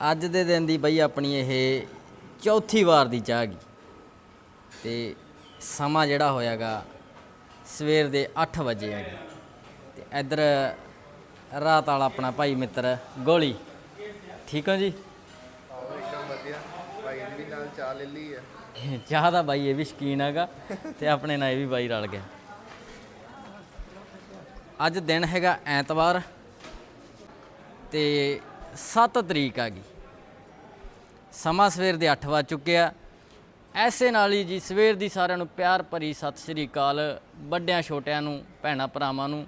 ਅੱਜ ਦੇ ਦਿਨ ਦੀ ਬਈ ਆਪਣੀ ਇਹ ਚੌਥੀ ਵਾਰ ਦੀ ਚਾਹ ਗਈ। ਤੇ ਸਮਾਂ ਜਿਹੜਾ ਹੋਇਆਗਾ ਸਵੇਰ ਦੇ 8 ਵਜੇ ਹੈਗਾ ਤੇ ਇੱਧਰ ਰਾਤ ਵਾਲਾ ਆਪਣਾ ਭਾਈ ਮਿੱਤਰ ਗੋਲੀ। ਠੀਕ ਹੋ ਜੀ? ਭਾਈ ਵੀ ਨਾਲ ਚਾਹ ਲੈ ਲਈ ਹੈ ਚਾਹ ਦਾ ਬਾਈ ਇਹ ਵੀ ਸ਼ਕੀਨ ਹੈਗਾ ਤੇ ਆਪਣੇ ਨਾਲ ਇਹ ਵੀ ਬਾਈ ਰਲ ਗਿਆ। ਅੱਜ ਦਿਨ ਹੈਗਾ ਐਤਵਾਰ। ਤੇ 7 ਤਰੀਕ ਆ ਗਈ। ਸਮਾਂ ਸਵੇਰ ਦੇ 8 ਵਜ ਚੁੱਕਿਆ ਐਸੇ ਨਾਲ ਹੀ ਜੀ ਸਵੇਰ ਦੀ ਸਾਰਿਆਂ ਨੂੰ ਪਿਆਰ ਭਰੀ ਸਤਿ ਸ੍ਰੀ ਅਕਾਲ। ਵੱਡਿਆਂ, ਛੋਟਿਆਂ ਨੂੰ, ਭੈਣਾਂ, ਭਰਾਵਾਂ ਨੂੰ,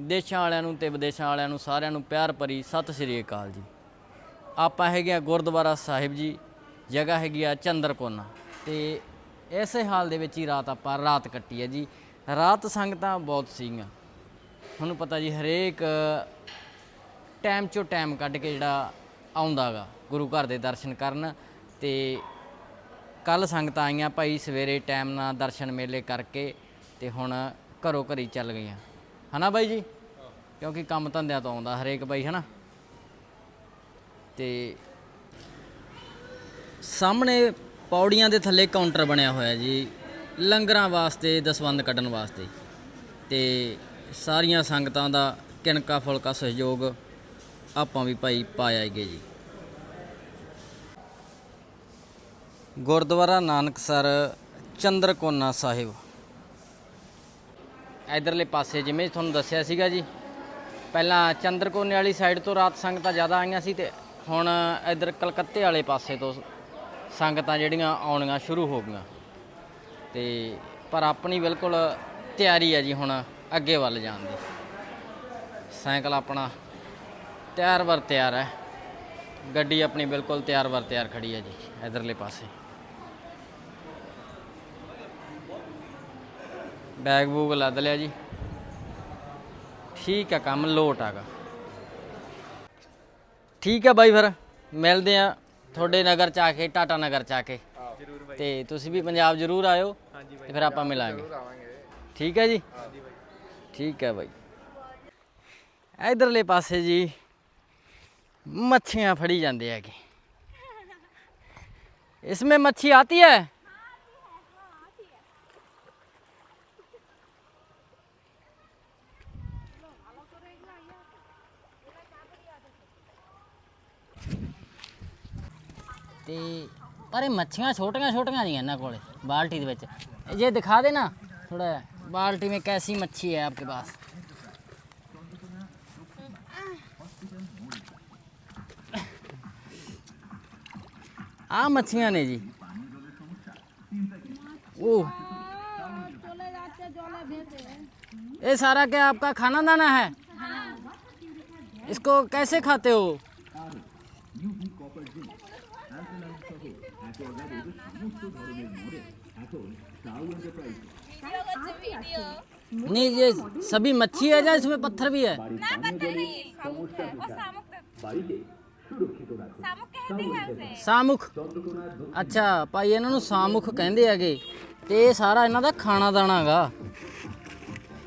ਦੇਸ਼ਾਂ ਵਾਲਿਆਂ ਨੂੰ ਤੇ ਵਿਦੇਸ਼ਾਂ ਵਾਲਿਆਂ ਨੂੰ ਸਾਰਿਆਂ ਨੂੰ ਪਿਆਰ ਭਰੀ ਸਤਿ ਸ੍ਰੀ ਅਕਾਲ ਜੀ। ਆਪਾਂ ਹੈਗੇ ਆ ਗੁਰਦੁਆਰਾ ਸਾਹਿਬ ਜੀ, ਜਗ੍ਹਾ ਹੈਗੀ ਆ ਚੰਦਰਕੋਨਾ। ਤੇ ਇਸੇ ਹਾਲ ਦੇ ਵਿੱਚ ਹੀ ਰਾਤ ਆਪਾਂ ਰਾਤ ਕੱਟੀ ਹੈ ਜੀ। ਰਾਤ ਸੰਗਤਾਂ ਬਹੁਤ ਸੀਗੀਆਂ। ਤੁਹਾਨੂੰ ਪਤਾ ਜੀ ਹਰੇਕ ਟਾਈਮ ਚੋਂ ਟਾਈਮ ਕੱਢ ਕੇ ਜਿਹੜਾ ਆਉਂਦਾਗਾ ਗੁਰੂ ਘਰ ਦੇ ਦਰਸ਼ਨ ਕਰਨ ਤੇ ਕੱਲ ਸੰਗਤਾਂ ਆਈਆਂ ਭਾਈ ਸਵੇਰੇ ਟਾਈਮ ਨਾਲ ਦਰਸ਼ਨ ਮੇਲੇ ਕਰਕੇ ਤੇ ਹੁਣ ਘਰੋਂ ਘਰੀ ਚੱਲ ਗਈਆਂ। ਹਨਾ ਬਾਈ ਜੀ? ਕਿਉਂਕਿ ਕੰਮ ਧੰਦਿਆਂ ਤੋਂ ਆਉਂਦਾ ਹਰੇਕ ਬਾਈ, ਹਨਾ? ਤੇ ਸਾਹਮਣੇ ਪੌੜੀਆਂ ਦੇ ਥੱਲੇ ਕਾਊਂਟਰ ਬਣਿਆ ਹੋਇਆ ਜੀ, ਲੰਗਰਾਂ ਵਾਸਤੇ, ਦਸਵੰਦ ਕੱਢਣ ਵਾਸਤੇ। ਤੇ ਸਾਰੀਆਂ ਸੰਗਤਾਂ ਦਾ ਕਿਣਕਾ ਫੁਲਕਾ ਸਹਿਯੋਗ ਆਪਾਂ ਵੀ ਭਾਈ ਪਾ ਹੈਗੇ ਜੀ। ਗੁਰਦੁਆਰਾ ਨਾਨਕਸਰ ਚੰਦਰਕੋਨਾ ਸਾਹਿਬ। ਇਧਰਲੇ ਪਾਸੇ ਜਿਵੇਂ ਤੁਹਾਨੂੰ ਦੱਸਿਆ ਸੀਗਾ ਜੀ, ਪਹਿਲਾਂ ਚੰਦਰਕੋਨੇ ਵਾਲੀ ਸਾਈਡ ਤੋਂ ਰਾਤ ਸੰਗਤਾਂ ਜ਼ਿਆਦਾ ਆਈਆਂ ਸੀ ਤੇ ਹੁਣ ਇਧਰ ਕਲਕੱਤੇ ਵਾਲੇ ਪਾਸੇ ਤੋਂ ਸੰਗਤਾਂ ਜਿਹੜੀਆਂ ਆਉਣੀਆਂ ਸ਼ੁਰੂ ਹੋ ਗਈਆਂ। ਤੇ ਪਰ ਆਪਣੀ ਬਿਲਕੁਲ ਤਿਆਰੀ ਹੈ ਜੀ ਹੁਣ ਅੱਗੇ ਵੱਲ ਜਾਣ ਦੀ। ਸਾਈਕਲ ਆਪਣਾ ਤਿਆਰ ਵਰ ਤਿਆਰ ਹੈ। ਗੱਡੀ ਆਪਣੀ ਬਿਲਕੁਲ ਤਿਆਰ ਵਰ ਤਿਆਰ ਖੜੀ ਹੈ ਜੀ ਇਧਰਲੇ ਪਾਸੇ। ਬੈਗ ਬੂਗ ਲੱਦ ਲਿਆ ਜੀ। ਠੀਕ ਹੈ ਕੰਮ ਲੋਟ ਆਗਾ ਠੀਕ ਹੈ ਬਾਈ ਫਿਰ ਮਿਲਦੇ ਆ ਤੁਹਾਡੇ ਨਗਰ ਚ ਆ ਕੇ ਟਾਟਾ ਨਗਰ ਚ ਆ ਕੇ। ਜਰੂਰ ਤੇ ਤੁਸੀਂ ਵੀ ਪੰਜਾਬ ਜਰੂਰ ਆਇਓ ਤੇ ਫਿਰ ਆਪਾਂ ਮਿਲਾਂਗੇ। ਠੀਕ ਹੈ ਜੀ? ਠੀਕ ਹੈ ਬਾਈ। ਇਧਰਲੇ ਪਾਸੇ ਜੀ ਮੱਛੀਆਂ ਫੜੀ ਜਾਂਦੇ ਹੈਗੇ इसमें मच्छी आती है ਤੇ ਪਰ ਇਹ ਮੱਛੀਆਂ ਛੋਟੀਆਂ ਛੋਟੀਆਂ ਜੀਆਂ ਇਹਨਾਂ ਕੋਲੇ ਬਾਲਟੀ ਦੇ ਵਿੱਚ ये दिखा देना थोड़ा बाल्टी में कैसी मच्छी है आपके पास आ मच्छियाँ ने जी। ओ ये सारा क्या आपका खाना दाना है? इसको कैसे खाते हो? नहीं ये सभी मच्छी है या इसमें पत्थर भी है? ना पता नहीं ਸਾਮੁਖ ਅੱਛਾ, ਭਾਈ ਇਹਨਾਂ ਨੂੰ ਸਾਮੁਖ ਕਹਿੰਦੇ ਹੈਗੇ। ਤੇ ਸਾਰਾ ਇਹਨਾਂ ਦਾ ਖਾਣਾ ਦਾਣਾ ਦਾਣਾਗਾ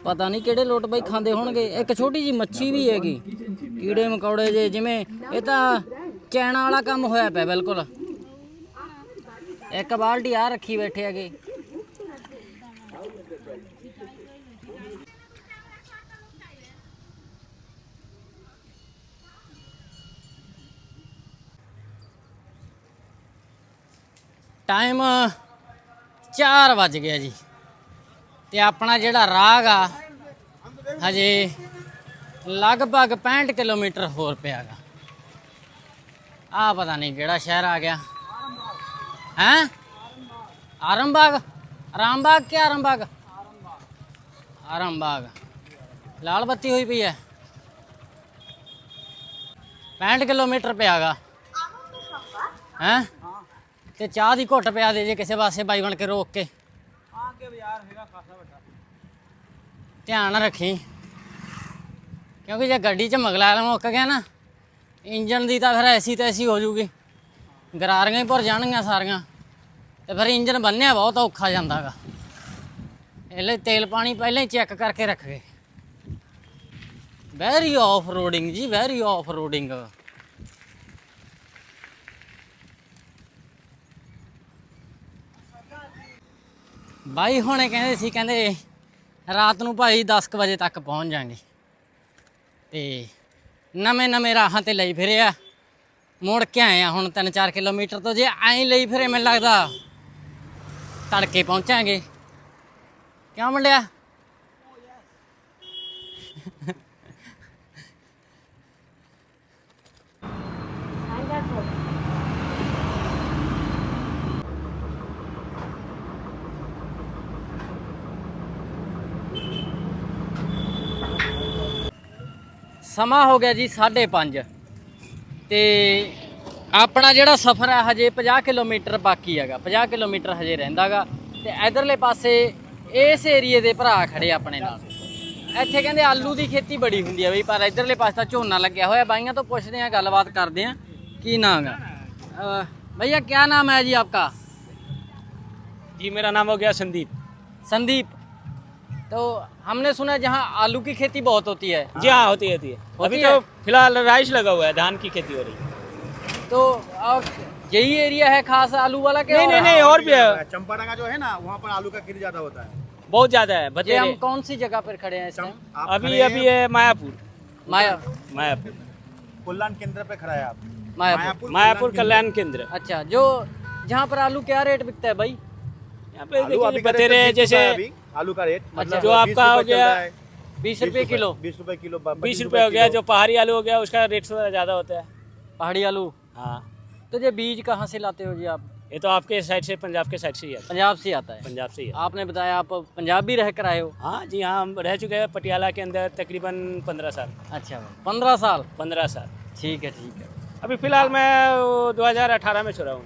ਪਤਾ ਨਹੀਂ ਕਿਹੜੇ ਲੋਟ ਬਾਈ ਖਾਂਦੇ ਹੋਣਗੇ। ਇੱਕ ਛੋਟੀ ਜੀ ਮੱਛੀ ਵੀ ਹੈਗੀ। ਕੀੜੇ ਮਕੌੜੇ ਜੇ ਜਿਵੇਂ, ਇਹ ਤਾਂ ਚੈਣਾ ਵਾਲਾ ਕੰਮ ਹੋਇਆ ਪਿਆ, ਬਿਲਕੁਲ। ਇੱਕ ਬਾਲਟੀ ਆ ਰੱਖੀ ਬੈਠੇ ਹੈਗੇ। ਟਾਈਮ 4 ਵੱਜ ਗਿਆ ਜੀ। ਤੇ ਆਪਣਾ ਜਿਹੜਾ ਰਾਗ ਆ, ਹਜੇ ਲਗਭਗ 65 ਕਿਲੋਮੀਟਰ ਹੋਰ ਪਿਆਗਾ ਆ ਪਤਾ ਨਹੀਂ ਕਿਹੜਾ ਸ਼ਹਿਰ ਆ ਗਿਆ। ਹੈ? ਆਰਮਬਾਗ ਆਰਾਮਬਾਗ ਕਿ ਆਰਮਬਾਗ ਆਰਮਬਾਗ ਲਾਲ ਬੱਤੀ ਹੋਈ ਪਈ ਹੈ। 65 ਕਿਲੋਮੀਟਰ ਪਿਆਗਾ ਹੈ? ਤੇ ਚਾਹ ਦੀ ਘੁੱਟ ਪਿਆ ਦੇ ਜੇ ਕਿਸੇ ਪਾਸੇ ਬਾਈ ਬਣ ਕੇ ਰੋਕ ਕੇ। ਆਗੇ ਬਾਜ਼ਾਰ ਹੈਗਾ ਖਾਸਾ ਵੱਡਾ। ਧਿਆਨ ਰੱਖੀ। ਕਿਉਂਕਿ ਜੇ ਗੱਡੀ 'ਚ ਮਗਲਾ ਮੁੱਕ ਗਿਆ ਨਾ ਇੰਜਨ ਦੀ ਤਾਂ ਫਿਰ ਐਸੀ ਤੈਸੀ ਹੋ ਜੂਗੀ। ਗਰਾਰੀਆਂ ਹੀ ਭਰ ਜਾਣਗੀਆਂ ਸਾਰੀਆਂ। ਤੇ ਫਿਰ ਇੰਜਨ ਬੰਨਿਆ ਬਹੁਤ ਔਖਾ ਜਾਂਦਾਗਾ। ਇਹ ਲਈ ਤੇਲ ਪਾਣੀ ਪਹਿਲਾਂ ਹੀ ਚੈੱਕ ਕਰਕੇ ਰੱਖੇ ਵੈਰੀ ਆਫ ਰੋਡਿੰਗ ਜੀ ਵੈਰੀ ਆਫ ਰੋਡਿੰਗ ਬਾਈ ਹੁਣੇ ਕਹਿੰਦੇ ਸੀ, ਕਹਿੰਦੇ ਰਾਤ ਨੂੰ ਭਾਈ 10 ਕੁ ਵਜੇ ਤੱਕ ਪਹੁੰਚ ਜਾਾਂਗੇ। ਤੇ ਨਵੇਂ ਨਵੇਂ ਰਾਹਾਂ ਤੇ ਲਈ ਫਿਰੇ ਆ। ਮੁੜ ਕੇ ਆਏ ਆ ਹੁਣ 3-4 ਕਿਲੋਮੀਟਰ ਤੋਂ, ਜੇ ਐਂ ਲਈ ਫਿਰੇ ਮੈਨੂੰ ਲੱਗਦਾ ਤੜਕੇ ਪਹੁੰਚਾਂਗੇ। ਕਿਉਂ ਮੁੰਡਿਆ? ਸਮਾਂ ਹੋ ਗਿਆ ਜੀ 5:30 ਤੇ ਆਪਣਾ ਜਿਹੜਾ ਸਫ਼ਰ ਹੈ ਹਜੇ 50 ਕਿਲੋਮੀਟਰ ਬਾਕੀ ਹੈਗਾ 50 ਕਿਲੋਮੀਟਰ ਹਜੇ ਰਹਿੰਦਾਗਾ ਤੇ ਇਧਰਲੇ ਪਾਸੇ ਇਸ ਏਰੀਏ ਦੇ ਭਰਾ ਖੜੇ ਆਪਣੇ ਨਾਲ ਇੱਥੇ ਕਹਿੰਦੇ ਆਲੂ ਦੀ ਖੇਤੀ ਬੜੀ ਹੁੰਦੀ ਹੈ ਬਈ ਪਰ ਇਧਰਲੇ ਪਾਸੇ ਤਾਂ ਝੋਨਾ ਲੱਗਿਆ ਹੋਇਆ ਬਾਈਆਂ ਤੋਂ ਪੁੱਛਦੇ ਆ ਗੱਲਬਾਤ ਕਰਦੇ ਆ ਕੀ ਨਾਮ ਹੈ ਅਹ, भैया क्या नाम है जी आपका जी मेरा नाम हो गया संदीप संदीप तो हमने सुना है जहाँ आलू की खेती बहुत होती है। जी हाँ होती है होती है। होती अभी है? तो फ़िलहाल राइस लगा हुआ है धान की खेती हो रही है। तो यही एरिया है खास आलू वाला के? नहीं नहीं नहीं और भी है। चंपारण का जो है ना वहाँ पर आलू का खेती ज़्यादा होता है। बहुत ज़्यादा है ये बतेरे हम कौन सी जगह पर खड़े हैं अभी अभी है मायापुर। माया मायापुर। कल्याण केंद्र पे खड़ा है आप। मायापुर। मायापुर कल्याण केंद्र। अच्छा जो जहाँ पर आलू क्या रेट बिकता है भाई? यहाँ पे आलू अभी देखिए बतेरे तो 20 जैसे आलू का रेट अच्छा। जो आपका हो गया बीस रुपये किलो। बीस रुपए किलो बीस रुपए हो गया जो पहाड़ी आलू हो गया उसका रेट थोड़ा ज़्यादा होता है। पहाड़ी आलू? हाँ। तो ये बीज कहाँ से लाते हो जी आप? ये तो आपके साइड से पंजाब के साइड से ही है। पंजाब से आता है? पंजाब से ही है। आपने बताया आप पंजाब भी रह कर आए हो। हाँ जी हाँ हम रह चुके हैं पटियाला के अंदर तकरीबन पंद्रह साल। अच्छा पंद्रह साल? पंद्रह साल। ठीक है ठीक है। अभी फ़िलहाल मैं दो हज़ार अठारह में छोड़ा हूँ।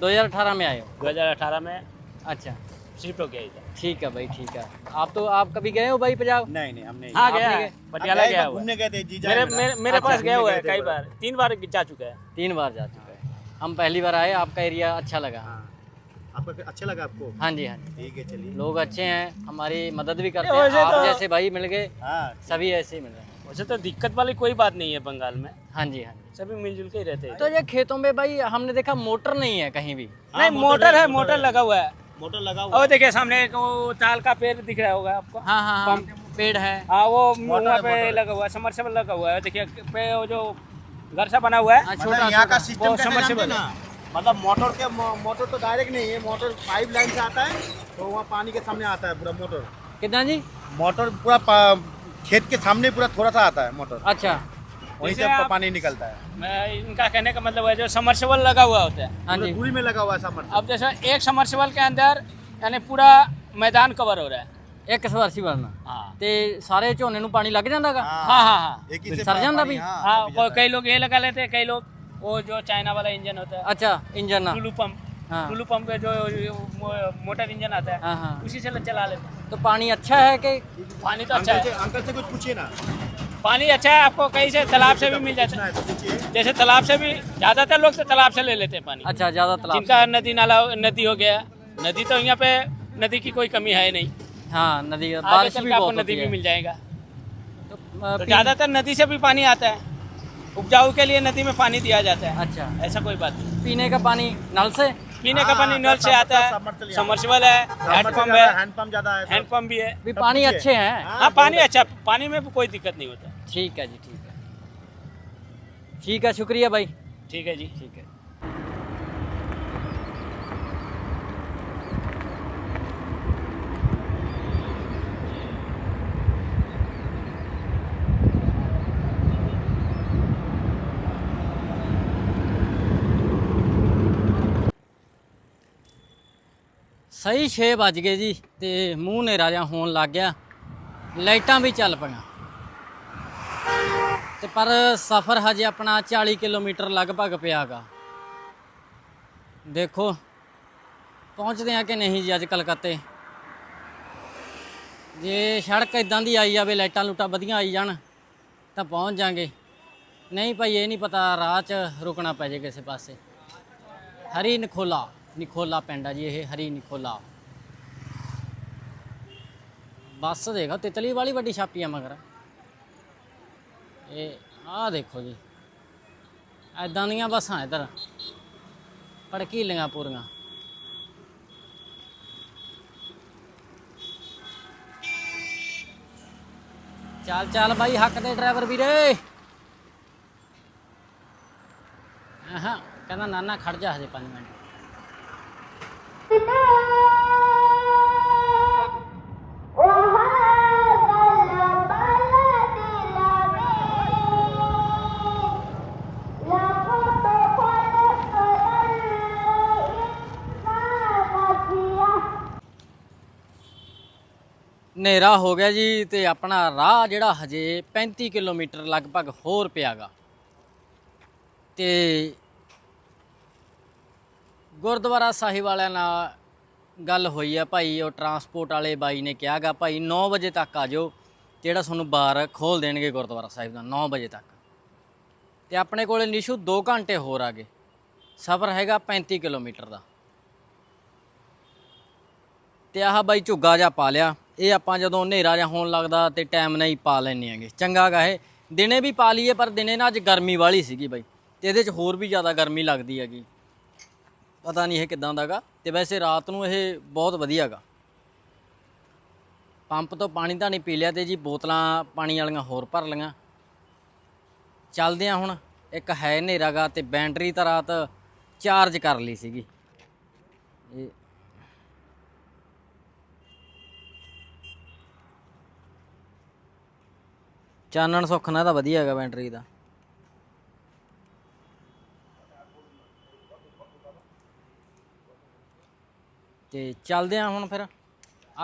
2018 में आए हो? दो हज़ार अठारह में। अच्छा। शिफ्ट हो गया इधर। ठीक है भाई ठीक है। आप तो आप कभी गए हो भाई पंजाब? नहीं नहीं हमने हाँ गया पटियाला गया हुआ घूमने गए थे जीजा मेरे मेरे, मेरे अच्छा, पास गया हुआ है कई बार। तीन बार जा चुका है। तीन बार जा चुका है। हम पहली बार आए आपका एरिया अच्छा लगा। हाँ। आपका अच्छा लगा आपको? हाँ जी हाँ जी। ठीक है चलिए। लोग अच्छे हैं हमारी मदद भी करते हैं। आप तो- जैसे भाई मिल गए हाँ। सभी ऐसे ही मिल रहे हैं। वैसे तो दिक्कत वाली कोई बात नहीं है बंगाल में। हाँ जी हाँ जी। सभी मिलजुल के ही रहते हैं। तो ये खेतों में भाई हमने देखा मोटर नहीं है कहीं भी। नहीं मोटर है। मोटर लगा हुआ है। मोटर लगा हुआ और देखिए सामने एक वो ताल का पेड़ दिख रहा होगा आपको। हाँ हाँ हाँ पेड़ है। हाँ वो मोटर वहाँ पे लगा हुआ है समरसेबल लगा हुआ है। देखिए पे वो जो घर सा बना हुआ है हाँ, मतलब छोटा यहाँ का सिस्टम हैं ना? मतलब मोटर के मोटर तो डायरेक्ट नहीं है मोटर पाइप लाइन से आता है तो वहाँ पानी के सामने आता है पूरा मोटर। कितना जी? मोटर पूरा खेत के सामने पूरा थोड़ा सा आता है मोटर। अच्छा। वहीं से जैसे आप- पानी निकलता है मैं इनका कहने का मतलब है जो समरसेबल लगा हुआ होता है हाँ पूरा जी दूरी में लगा हुआ है समर अब जैसे एक समरसेबल के अंदर यानी पूरा मैदान कवर हो रहा है ਇੱਕ ਸਵਾਰਸੀ ਭਰਨਾ हाँ ਤੇ ਸਾਰੇ ਝੋਨੇ ਨੂੰ ਪਾਣੀ ਲੱਗ ਜਾਂਦਾਗਾ हाँ हाँ हाँ एक ही से सर जान पानी- अभी? हाँ, हाँ अभी कोई- जाता कई लोग ये लगा लेते हैं कई लोग वो जो चाइना वाला इंजन होता है अच्छा इंजन ना टुलू पंप हाँ टुलू पंप पे जो मो- मोटर इंजन आता है हाँ हाँ उसी से चला लेते हैं तो पानी अच्छा है कि पानी तो है। अच्छा अंकल से है अंकल से कुछ पूछिए ना पानी अच्छा है आपको कहीं से तालाब से भी मिल जाता है। है। तो जैसे तालाब से भी ज़्यादातर लोग तो तालाब से ले लेते हैं पानी। अच्छा ज़्यादा तालाब जिनका नदी नाला नदी हो गया नदी तो यहाँ पे नदी की कोई कमी है नहीं। हाँ नदी बारिश भी आपको नदी भी मिल जाएगा। तो, तो ज़्यादातर नदी से भी पानी आता है। उपजाऊ के लिए नदी में पानी दिया जाता है। अच्छा। ऐसा कोई बात नहीं। पीने का पानी नल से? पीने का हाँ, पानी नल से आता है। समर्सिबल है हैंडपम्प है। हैंडपम्प ज़्यादा है हैंड पंप भी है। पानी है। अच्छे हैं? हाँ, हाँ पानी अच्छा पानी में भी कोई दिक्कत नहीं होता। ਠੀਕ ਹੈ ਜੀ ਠੀਕ ਹੈ। ਠੀਕ ਹੈ ਸ਼ੁਕਰੀਆ ਬਾਈ। ਠੀਕ ਹੈ ਜੀ। ਠੀਕ ਹੈ। ਸਹੀ 6 ਵਜ ਗਏ ਜੀ ਤੇ ਮੂੰਹ ਨੇ ਰਾਜਾ ਹੋਣ ਲੱਗ ਗਿਆ। ਲਾਈਟਾਂ ਵੀ ਚੱਲ ਪਈਆਂ। ਤੇ ਪਰ ਸਫ਼ਰ ਹਜੇ ਆਪਣਾ 40 ਕਿਲੋਮੀਟਰ ਲਗਭਗ ਪਿਆਗਾ। ਦੇਖੋ, ਪਹੁੰਚਦੇ ਆ ਕਿ ਨਹੀਂ ਜੀ ਅੱਜ ਕਲਕੱਤੇ? ਜੇ ਸੜਕ ਇਦਾਂ ਦੀ ਆਈ ਜਾਵੇ, ਲਾਈਟਾਂ ਲੂਟਾਂ ਵਧੀਆ ਆਈ ਜਾਣ, ਤਾਂ ਪਹੁੰਚ ਜਾਾਂਗੇ। ਨਹੀਂ ਭਾਈ, ਇਹ ਨਹੀਂ ਪਤਾ ਰਾਹ 'ਚ ਰੁਕਣਾ ਪੈ ਜੇ ਕਿਸੇ ਪਾਸੇ। ਹਰੀ ਨਖੋਲਾ, ਨਿਖੋਲਾ ਪਿੰਡ ਆ ਜੀ ਇਹ, ਹਰੀ ਨਿਖੋਲਾ। ਬੱਸ ਦੇਖੋ, ਤਿਤਲੀ ਵਾਲੀ ਵੱਡੀ ਛਾਪੀ ਆ ਮਗਰ। ਇਹ ਆਹ ਦੇਖੋ ਜੀ। ਐਦਾਂ ਦੀਆਂ ਬੱਸਾਂ ਇਧਰ। ਭੜਕੀਲੀਆਂ ਪੂਰੀਆਂ। ਚੱਲ ਚੱਲ ਬਾਈ, ਹੱਕ ਦੇ ਡਰਾਈਵਰ ਵੀਰੇ। ਆਹਾਂ ਕਹਿੰਦਾ ਨਾਨਾ ਖੜ ਜਾ ਹਜੇ 5 ਮਿੰਟ। ਹਨੇਰਾ ਹੋ ਗਿਆ ਜੀ ਤੇ ਆਪਣਾ ਰਾਹ ਜਿਹੜਾ ਹਜੇ 35 ਕਿਲੋਮੀਟਰ ਲਗਭਗ ਹੋਰ ਪਿਆਗਾ। ਤੇ ਗੁਰਦੁਆਰਾ ਸਾਹਿਬ ਵਾਲਿਆਂ ਨਾਲ ਗੱਲ ਹੋਈ ਆ ਭਾਈ, ਉਹ ਟਰਾਂਸਪੋਰਟ ਵਾਲੇ ਬਾਈ ਨੇ ਕਿਹਾਗਾ, ਭਾਈ 9 ਵਜੇ ਤੱਕ ਆ ਜਾਓ, ਜਿਹੜਾ ਤੁਹਾਨੂੰ ਬਾਰ ਖੋਲ ਦੇਣਗੇ ਗੁਰਦੁਆਰਾ ਸਾਹਿਬ ਦਾ 9 ਵਜੇ ਤੱਕ। ਤੇ ਆਪਣੇ ਕੋਲੇ ਨਿਸ਼ੂ 2 ਘੰਟੇ ਹੋਰ ਆ ਗਏ ਸਫ਼ਰ ਹੈਗਾ 35 ਕਿਲੋਮੀਟਰ ਦਾ। ਤੇ ਆਹ ਬਾਈ ਝੁੱਗਾ ਜਾ ਪਾ ਲਿਆ। ਇਹ ਆਪਾਂ ਜਦੋਂ ਹਨੇਰਾ ਜਾਂ ਹੋਣ ਲੱਗਦਾ ਤੇ ਟਾਈਮ ਨਾਲ ਹੀ ਪਾ ਲੈਣੇ ਆਂਗੇ ਚੰਗਾ ਗਾ ਇਹ। ਦਿਨੇ ਵੀ ਪਾ ਲਈਏ, ਪਰ ਦਿਨੇ ਨਾ ਅੱਜ ਗਰਮੀ ਵਾਲੀ ਸੀਗੀ ਬਾਈ। ਤੇ ਇਹਦੇ 'ਚ ਹੋਰ ਵੀ ਜ਼ਿਆਦਾ ਗਰਮੀ ਲੱਗਦੀ ਹੈਗੀ। ਪਤਾ ਨਹੀਂ ਇਹ ਕਿਦਾਂ ਦਾਗਾ ਤੇ ਵੈਸੇ ਰਾਤ ਨੂੰ ਇਹ ਬਹੁਤ ਵਧੀਆ ਗਾ। ਪੰਪ ਤੋਂ ਪਾਣੀ ਤਾਂ ਨਹੀਂ ਪੀ ਲਿਆ ਤੇ ਜੀ, ਬੋਤਲਾਂ ਪਾਣੀ ਵਾਲੀਆਂ ਹੋਰ ਭਰ ਲਈਆਂ। ਚੱਲਦੇ ਆ ਹੁਣ। ਇੱਕ ਹੈ ਹਨੇਰਾ ਗਾ ਤੇ ਬੈਟਰੀ ਤਾਂ ਰਾਤ ਚਾਰਜ ਕਰ ਲਈ ਸੀਗੀ। ਇਹ ਚਾਨਣ ਸੁੱਖ ਨਾਲ ਤਾਂ ਵਧੀਆ ਹੈਗਾ ਬੈਟਰੀ ਦਾ। ਤੇ ਚੱਲਦੇ ਆ ਹੁਣ ਫਿਰ।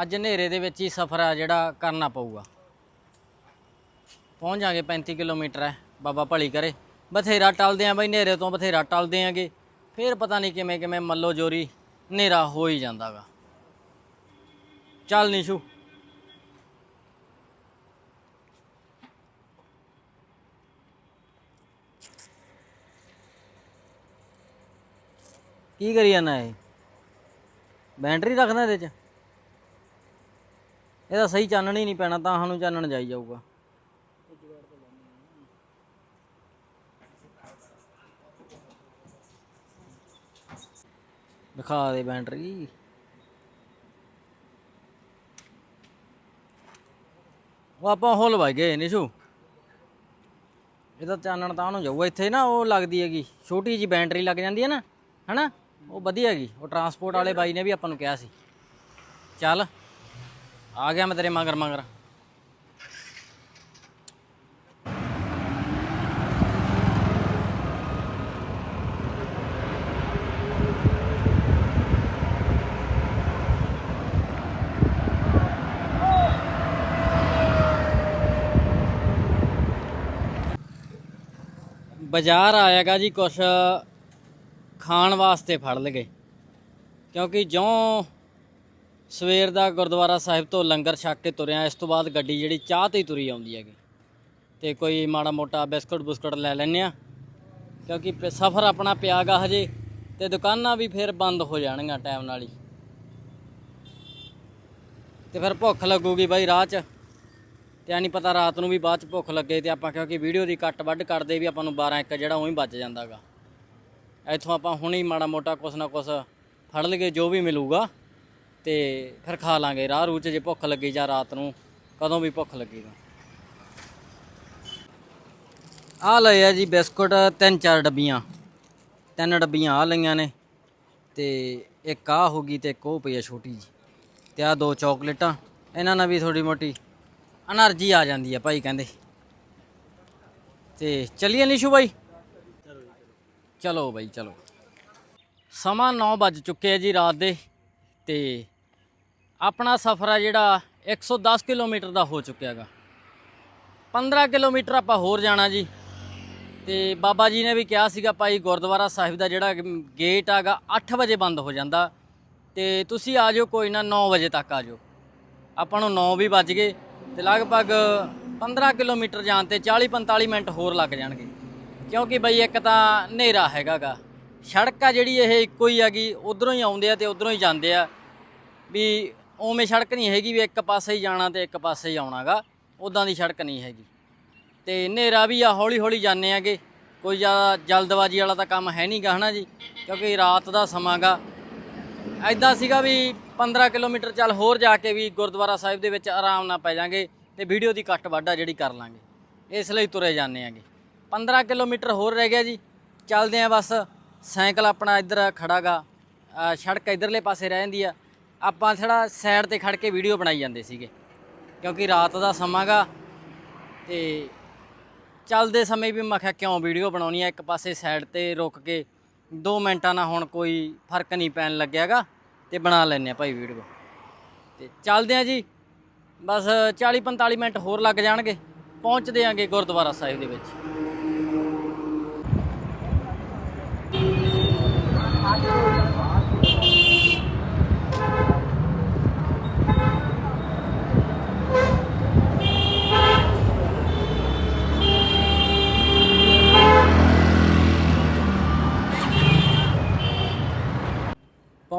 ਅੱਜ ਹਨੇਰੇ ਦੇ ਵਿੱਚ ਹੀ ਸਫ਼ਰ ਆ ਜਿਹੜਾ ਕਰਨਾ ਪਊਗਾ। ਪਹੁੰਚ ਜਾਾਂਗੇ 35 ਕਿਲੋਮੀਟਰ ਹੈ ਬਾਬਾ ਭਲੀ ਕਰੇ। ਬਥੇਰਾ ਟਲਦੇ ਆ ਬਈ, ਹਨੇਰੇ ਤੋਂ ਬਥੇਰਾ ਟਲਦੇ ਆਂਗੇ ਫਿਰ ਪਤਾ ਨਹੀਂ ਕਿਵੇਂ ਕਿਵੇਂ ਮੱਲੋ ਜੋਰੀ ਹਨੇਰਾ ਹੋ ਹੀ ਜਾਂਦਾਗਾ। ਚੱਲ ਨਿਸ਼ੂ। ਕੀ ਕਰੀ ਜਾਂਦਾ ਇਹ? ਬੈਟਰੀ ਰੱਖਦਾ ਇਹਦੇ ਚ? ਇਹਦਾ ਸਹੀ ਚਾਨਣ ਹੀ ਨਹੀਂ ਪੈਣਾ, ਤਾਂ ਸਾਨੂੰ ਚਾਨਣ ਜਾਈ ਜਾਊਗਾ। ਦਿਖਾ ਦੇ ਬੈਟਰੀ ਉਹ ਆਪਾਂ ਉਹ ਲਵਾਈ ਗਏ, ਨਿਸ਼ੂ। ਇਹਦਾ ਚਾਨਣ ਤਾਂ ਉਹਨੂੰ ਜਾਊਗਾ, ਇੱਥੇ ਨਾ ਉਹ ਲੱਗਦੀ ਹੈਗੀ। ਛੋਟੀ ਜੀ ਬੈਟਰੀ ਲੱਗ ਜਾਂਦੀ ਹੈ ਨਾ, ਹਨਾ? ਉਹ ਵਧੀਆ ਹੈਗੀ। ਉਹ ਟਰਾਂਸਪੋਰਟ ਵਾਲੇ ਬਾਈ ਨੇ ਵੀ ਆਪਾਂ ਨੂੰ ਕਿਹਾ ਸੀ। ਚੱਲ, ਆ ਗਿਆ ਮੈਂ ਤੇਰੇ ਮਗਰ ਮਗਰ। ਬਾਜ਼ਾਰ ਆਏਗਾ ਜੀ ਕੁਛ ਖਾਣ ਵਾਸਤੇ ਫੜ ਲਗੇ ਕਿਉਂਕਿ ਜਿਉਂ ਸਵੇਰ ਦਾ ਗੁਰਦੁਆਰਾ ਸਾਹਿਬ ਤੋਂ ਲੰਗਰ ਛਕ ਕੇ ਤੁਰਿਆ, ਇਸ ਤੋਂ ਬਾਅਦ ਗੱਡੀ ਜਿਹੜੀ ਚਾਹ ਤੇ ਹੀ ਤੁਰੀ ਆਉਂਦੀ ਹੈਗੀ। ਤੇ ਕੋਈ ਮਾੜਾ ਮੋਟਾ ਬਿਸਕੁਟ ਬੁਸਕੁਟ ਲੈ ਲੈਨੇ ਆ ਕਿਉਂਕਿ ਪ- ਸਫ਼ਰ ਆਪਣਾ ਪਿਆਗਾ ਹਜੇ, ਤੇ ਦੁਕਾਨਾਂ ਵੀ ਫਿਰ ਬੰਦ ਹੋ ਜਾਣਗੀਆਂ ਟਾਈਮ ਨਾਲ ਹੀ। ਤੇ ਫਿਰ ਭੁੱਖ ਲੱਗੂਗੀ ਬਾਈ ਰਾਹ 'ਚ। ਤੇ ਆ ਨਹੀਂ ਪਤਾ ਰਾਤ ਨੂੰ ਵੀ ਬਾਅਦ 'ਚ ਭੁੱਖ ਲੱਗੇ ਤੇ ਆਪਾਂ ਕਿਉਂਕਿ ਵੀਡੀਓ ਦੀ ਕੱਟ ਵੱਢ ਕਰਦੇ ਵੀ ਆਪਾਂ ਨੂੰ 12 1 ਜਿਹੜਾ ਉਹੀ ਬਚ ਜਾਂਦਾਗਾ ਇੱਥੋਂ ਆਪਾਂ ਹੁਣੇ ਹੀ ਮਾੜਾ ਮੋਟਾ ਕੁਛ ਨਾ ਕੁਛ ਫੜ ਲਈਏ, ਜੋ ਵੀ ਮਿਲੂਗਾ ਤੇ ਫਿਰ ਖਾ ਲਾਂਗੇ। ਰਾਹ ਰੂਹ 'ਚ ਜੇ ਭੁੱਖ ਲੱਗੀ ਜਾਂ ਰਾਤ ਨੂੰ, ਕਦੋਂ ਵੀ ਭੁੱਖ ਲੱਗੀ ਤਾਂ ਆ ਲਏ ਆ ਜੀ ਬਿਸਕੁਟ, ਤਿੰਨ ਚਾਰ ਡੱਬੀਆਂ। ਤਿੰਨ ਡੱਬੀਆਂ ਆ ਲਈਆਂ ਨੇ ਤੇ ਇੱਕ ਆ ਹੋ ਗਈ ਤੇ ਇੱਕ ਉਹ ਪਈ ਆ ਛੋਟੀ ਜੀ। ਤੇ ਆ ਦੋ ਚਾਕਲੇਟਾਂ, ਇਹਨਾਂ ਨਾਲ ਵੀ ਥੋੜੀ ਮੋਟੀ એનર્ਜੀ ਆ ਜਾਂਦੀ ਆ ਭਾਈ ਕਹਿੰਦੇ। ਤੇ ਚੱਲੀਏ ਨਿਸ਼ੂ ਭਾਈ ਚਲੋ ਬਾਈ, ਚਲੋ। ਸਮਾਂ 9 ਵੱਜ ਚੁੱਕੇ ਆ ਜੀ ਰਾਤ ਦੇ ਤੇ ਆਪਣਾ ਸਫ਼ਰ ਆ ਜਿਹੜਾ 110 ਕਿਲੋਮੀਟਰ ਦਾ ਹੋ ਚੁੱਕਿਆ ਹੈਗਾ। 15 ਕਿਲੋਮੀਟਰ ਆਪਾਂ ਹੋਰ ਜਾਣਾ ਜੀ। ਤੇ ਬਾਬਾ ਜੀ ਨੇ ਵੀ ਕਿਹਾ ਸੀਗਾ ਭਾਈ ਗੁਰਦੁਆਰਾ ਸਾਹਿਬ ਦਾ ਜਿਹੜਾ ਗੇਟ ਹੈਗਾ 8 ਵਜੇ ਬੰਦ ਹੋ ਜਾਂਦਾ। ਤੇ ਤੁਸੀਂ ਆ ਜਾਓ, ਕੋਈ ਨਾ 9 ਵਜੇ ਤੱਕ ਆ ਜਾਓ। ਆਪਾਂ ਨੂੰ 9 ਵੀ ਵੱਜ ਗਏ ਤੇ ਲਗਭਗ 15 ਕਿਲੋਮੀਟਰ ਜਾਣ ਤੇ 40 45 ਮਿੰਟ ਹੋਰ ਲੱਗ ਜਾਣਗੇ। ਕਿਉਂਕਿ ਬਈ ਇੱਕ ਤਾਂ ਹਨੇਰਾ ਹੈਗਾਗਾ। ਸੜਕ ਆ ਜਿਹੜੀ ਇਹ ਇੱਕੋ ਹੀ ਹੈਗੀ, ਉਧਰੋਂ ਹੀ ਆਉਂਦੇ ਆ ਤੇ ਉਧਰੋਂ ਹੀ ਜਾਂਦੇ ਆ। ਵੀ ਉਵੇਂ ਸੜਕ ਨਹੀਂ ਹੈਗੀ ਵੀ ਇੱਕ ਪਾਸੇ ਹੀ ਜਾਣਾ ਤੇ ਇੱਕ ਪਾਸੇ ਹੀ ਆਉਣਾਗਾ ਉਦਾਂ ਦੀ ਸੜਕ ਨਹੀਂ ਹੈਗੀ। ਤੇ ਹਨੇਰਾ ਵੀ ਆ ਹੌਲੀ ਹੌਲੀ ਜਾਂਦੇ ਆਗੇ। ਕੋਈ ਜ਼ਿਆਦਾ ਜਲਦਬਾਜ਼ੀ ਵਾਲਾ ਤਾਂ ਕੰਮ ਹੈ ਨਹੀਂਗਾ ਹਨਾ ਜੀ, ਕਿਉਂਕਿ ਰਾਤ ਦਾ ਸਮਾਂਗਾ। ਐਦਾਂ ਸੀਗਾ ਵੀ 15 ਕਿਲੋਮੀਟਰ ਚੱਲ ਹੋਰ ਜਾ ਕੇ ਵੀ ਗੁਰਦੁਆਰਾ ਸਾਹਿਬ ਦੇ ਵਿੱਚ ਆਰਾਮ ਨਾਲ ਪੈ ਜਾਾਂਗੇ ਤੇ ਵੀਡੀਓ ਦੀ ਕੱਟ ਵਾਢਾ ਜਿਹੜੀ ਕਰ ਲਾਂਗੇ। ਇਸ ਲਈ ਤੁਰੇ ਜਾਂਦੇ ਆਂਗੇ। 15 ਕਿਲੋਮੀਟਰ ਹੋਰ ਰਹਿ ਗਿਆ ਜੀ। ਚੱਲਦੇ ਆਂ ਬਸ। ਸਾਈਕਲ ਆਪਣਾ ਇੱਧਰ ਖੜਾਗਾ। ਸੜਕ ਇਧਰਲੇ ਪਾਸੇ ਰਹਿ ਜਾਂਦੀ ਆ। ਆਪਾਂ ਥੋੜਾ ਸਾਈਡ ਤੇ ਖੜ ਕੇ ਵੀਡੀਓ ਬਣਾਈ ਜਾਂਦੇ ਸੀਗੇ। ਕਿਉਂਕਿ ਰਾਤ ਦਾ ਸਮਾਂਗਾ। ਤੇ ਚੱਲਦੇ ਸਮੇਂ ਵੀ ਮੈਂ ਕਿਹਾ ਕਿਉਂ ਵੀਡੀਓ ਬਣਾਉਣੀ ਆ? ਇੱਕ ਪਾਸੇ ਸਾਈਡ ਤੇ ਰੁਕ ਕੇ 2 ਮਿੰਟਾਂ ਨਾਲ ਹੁਣ ਕੋਈ ਫ਼ਰਕ ਨਹੀਂ ਪੈਣ ਲੱਗਿਆਗਾ। ਤੇ ਬਣਾ ਲੈਨੇ ਆ ਭਾਈ ਵੀਡੀਓ। ਤੇ ਚੱਲਦੇ ਆ ਜੀ। ਬਸ 40 45 ਮਿੰਟ ਹੋਰ ਲੱਗ ਜਾਣਗੇ। ਪਹੁੰਚਦੇ ਆਂਗੇ ਗੁਰਦੁਆਰਾ ਸਾਹਿਬ ਦੇ ਵਿੱਚ।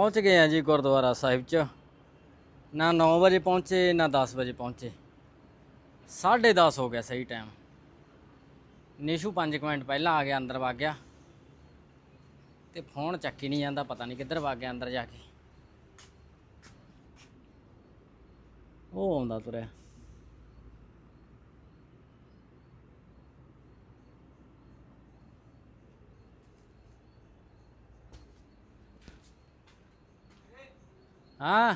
ਪਹੁੰਚ ਗਏ ਆ ਜੀ ਗੁਰਦੁਆਰਾ ਸਾਹਿਬ 'ਚ। ਨਾ 9 ਵਜੇ ਪਹੁੰਚੇ, ਨਾ 10 ਵਜੇ ਪਹੁੰਚੇ। 10:30 ਹੋ ਗਿਆ ਸਹੀ ਟਾਈਮ ਨਿਸ਼ੂ 5 ਮਿੰਟ ਪਹਿਲਾਂ ਆ ਗਿਆ, ਅੰਦਰ ਵਗ ਗਿਆ। ਤੇ ਫੋਨ ਚੱਕੀ ਨਹੀਂ ਜਾਂਦਾ, ਪਤਾ ਨਹੀਂ ਕਿੱਧਰ ਵਗ ਗਿਆ ਅੰਦਰ ਜਾ ਕੇ। ਉਹ ਆਉਂਦਾ ਤੁਰਿਆ। ਹਾਂ।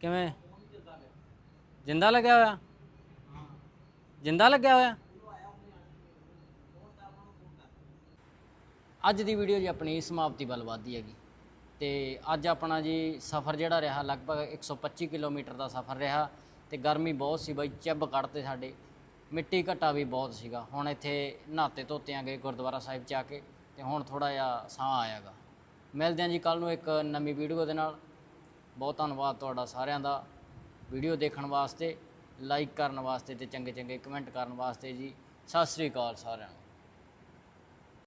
ਕਿਵੇਂ? ਜਿੰਦਾ ਲੱਗਿਆ ਹੋਇਆ? ਜਿੰਦਾ ਲੱਗਿਆ ਹੋਇਆ? ਅੱਜ ਦੀ ਵੀਡੀਓ ਜੀ ਆਪਣੀ ਸਮਾਪਤੀ ਵੱਲ ਵੱਧਦੀ ਹੈਗੀ। ਤੇ ਅੱਜ ਆਪਣਾ ਜੀ ਸਫ਼ਰ ਜਿਹੜਾ ਰਿਹਾ, ਲਗਭਗ 125 ਕਿਲੋਮੀਟਰ ਦਾ ਸਫ਼ਰ ਰਿਹਾ ਤੇ ਗਰਮੀ ਬਹੁਤ ਸੀ ਬਾਈ, ਚੱਬ ਕੱਢਤੇ ਸਾਡੇ। ਮਿੱਟੀ ਘਟਾ ਵੀ ਬਹੁਤ ਸੀਗਾ। ਹੁਣ ਇੱਥੇ ਨਹਾਤੇ ਧੋਤਿਆਂ ਗਏ ਗੁਰਦੁਆਰਾ ਸਾਹਿਬ ਚ ਆ ਕੇ ਤੇ ਹੁਣ ਥੋੜਾ ਜਿਹਾ ਸਾਹ ਆਇਆਗਾ ਮਿਲਦੇ ਆਂ ਜੀ ਕੱਲ ਨੂੰ ਇੱਕ ਨਵੀਂ ਵੀਡੀਓ ਦੇ ਨਾਲ। ਬਹੁਤ ਧੰਨਵਾਦ ਤੁਹਾਡਾ ਸਾਰਿਆਂ ਦਾ ਵੀਡੀਓ ਦੇਖਣ ਵਾਸਤੇ, ਲਾਈਕ ਕਰਨ ਵਾਸਤੇ ਤੇ ਚੰਗੇ ਚੰਗੇ ਕਮੈਂਟ ਕਰਨ ਵਾਸਤੇ ਜੀ। ਸਤਿ ਸ੍ਰੀ ਅਕਾਲ ਸਾਰਿਆਂ ਨੂੰ।